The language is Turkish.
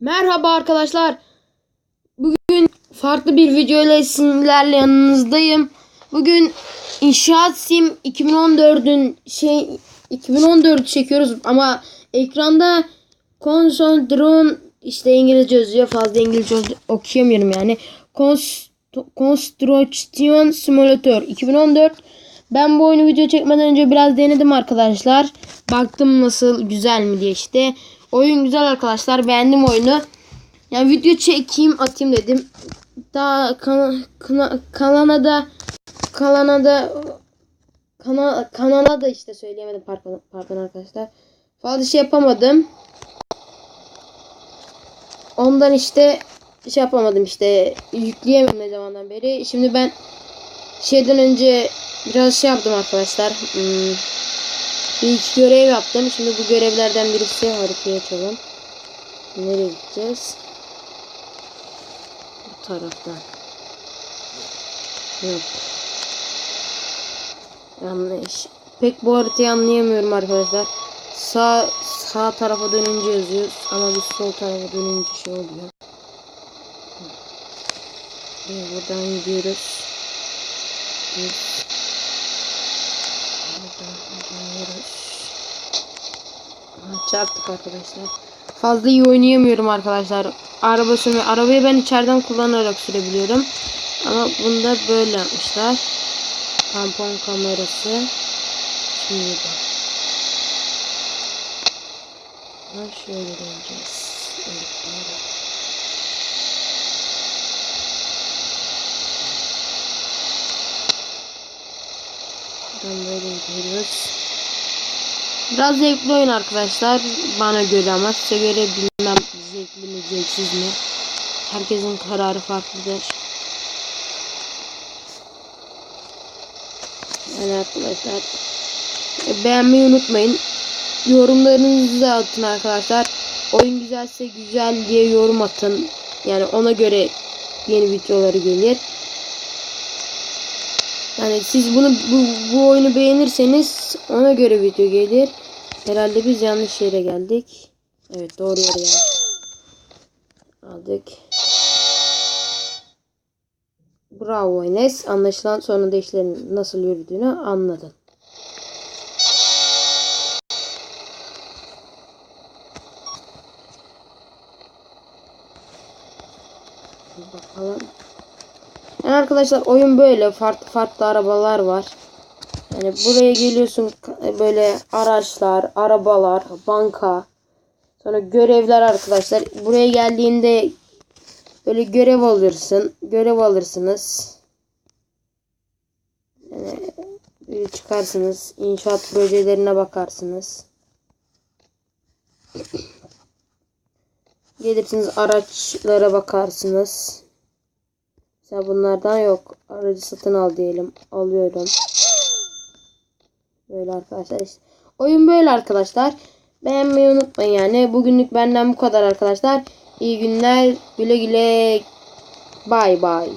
Merhaba arkadaşlar. Bugün farklı bir video ile sizlerle yanınızdayım. Bugün İnşaat Sim 2014'ün şey 2014 çekiyoruz ama ekranda Concentrone işte İngilizce yazıyor. Fazla İngilizce okuyamıyorum yani. Const Construction Simulator 2014. Ben bu oyunu video çekmeden önce biraz denedim arkadaşlar. Baktım nasıl güzel mi diye işte. Oyun güzel arkadaşlar. Beğendim oyunu. Yani video çekeyim atayım dedim. Daha kan kana kanala da kanala da kana da işte söyleyemedim pardon, pardon arkadaşlar. Fazla şey yapamadım. Ondan işte şey yapamadım işte yükleyemem ne zamandan beri. Şimdi ben şeyden önce biraz şey yaptım arkadaşlar. Hmm, bir görev yaptım. Şimdi bu görevlerden birisi haritayı açalım. Nereye gideceğiz? Bu taraftan. Yok. Yanlış. Pek bu haritayı anlayamıyorum arkadaşlar. Sağ sağ tarafa dönünce yazıyor ama biz sol tarafa dönünce şey oluyor. Buradan gidiyoruz. Biz Ha, çarptık arkadaşlar. Fazla iyi oynayamıyorum arkadaşlar. Araba. Arabayı ben içeriden kullanarak sürebiliyorum. Ama bunda böyle yapmışlar. Tampon kamerası. Şimdi. Ha, şöyle döneceğiz. Evet, doğru. Buradan böyle gidiyoruz. Biraz zevkli oyun arkadaşlar. Bana göre ama size göre bilmem zevkli mi zevksiz mi. Herkesin kararı farklıdır. Yani arkadaşlar e, beğenmeyi unutmayın. Yorumlarınızı da atın arkadaşlar. Oyun güzelse güzel diye yorum atın. Yani ona göre yeni videoları gelir. Yani siz bunu bu, bu oyunu beğenirseniz ona göre video gelir. Herhalde biz yanlış yere geldik. Evet doğru yere geldik. Aldık. Bravo Enes. Anlaşılan sonunda işlerin nasıl yürüdüğünü anladın. Bakalım. Yani arkadaşlar oyun böyle farklı farklı arabalar var. Yani buraya geliyorsun böyle araçlar, arabalar, banka. Sonra görevler arkadaşlar. Buraya geldiğinde böyle görev alırsın. Görev alırsınız. Yani böyle çıkarsınız. İnşaat projelerine bakarsınız. Gelirsiniz araçlara bakarsınız. Mesela bunlardan yok. Aracı satın al diyelim. Alıyorum. Böyle arkadaşlar. işte. Oyun böyle arkadaşlar. Beğenmeyi unutmayın yani. Bugünlük benden bu kadar arkadaşlar. İyi günler. Güle güle. Bay bay.